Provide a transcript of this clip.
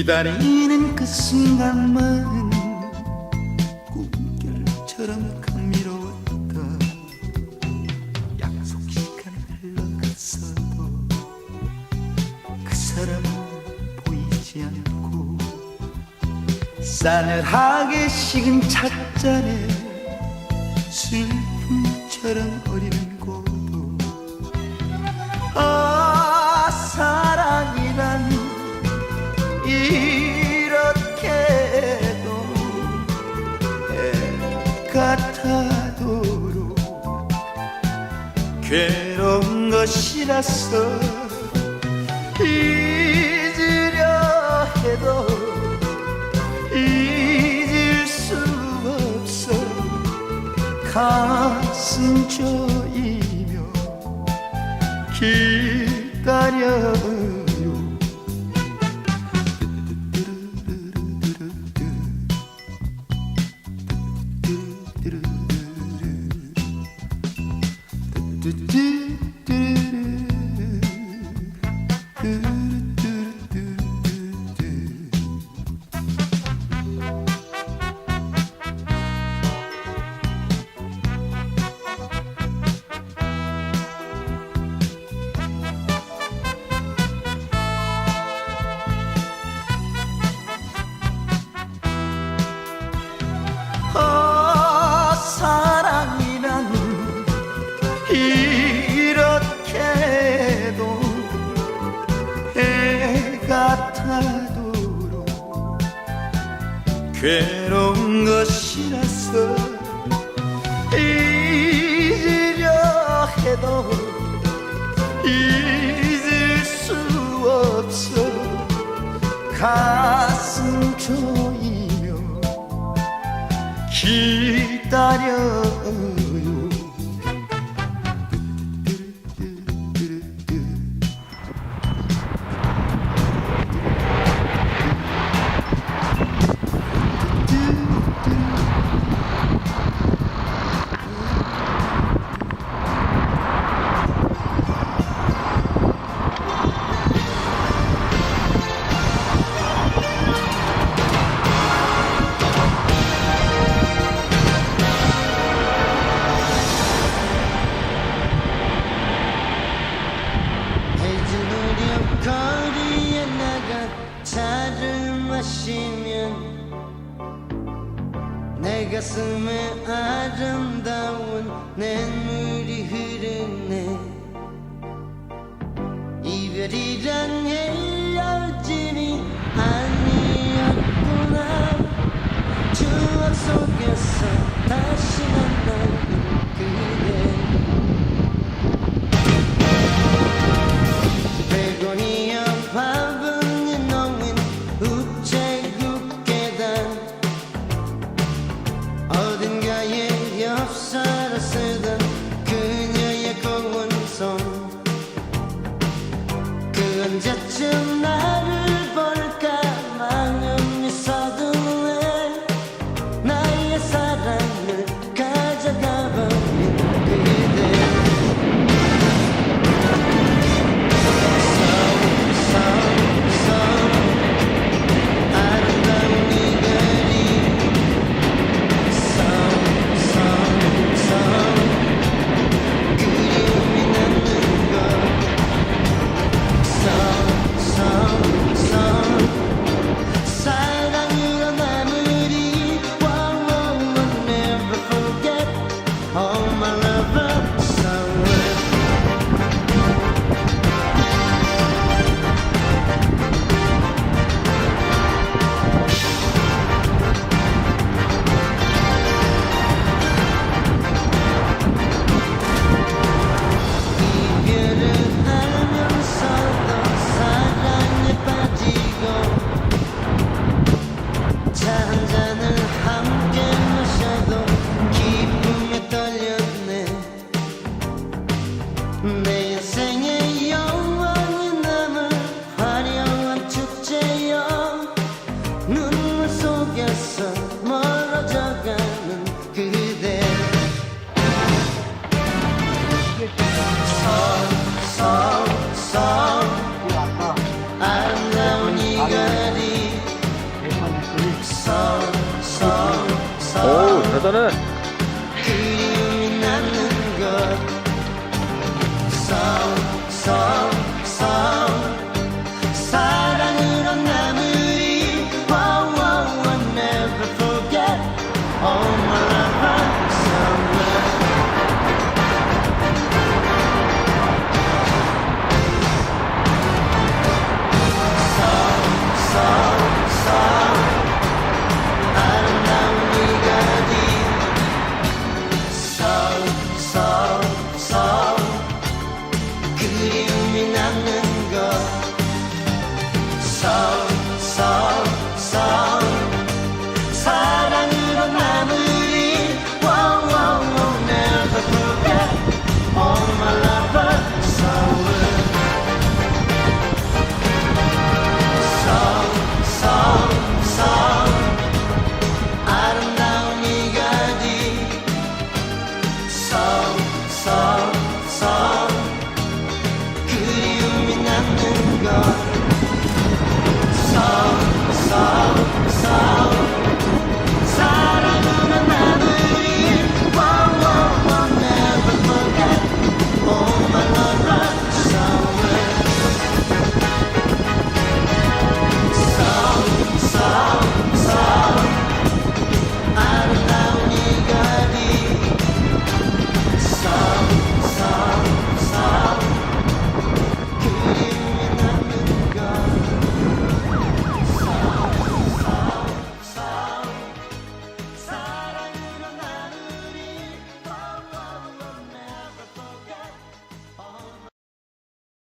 기다리는 그 순간만 꿈결처럼 감미로웠다. 약속 시간 흘러갔어도 그 사람은 보이지 않고 싸늘하게 식은 찻잔에 슬픔처럼 어리는 이렇게도 애 같아도록 괴로운 것이라서 잊으려 해도 잊을 수 없어. 가슴 저이며 기다려 이렇게도 애 같아도록 괴로운 것이라서 가슴에 아름다운 냇물이 흐르네. 이별이란 헤 They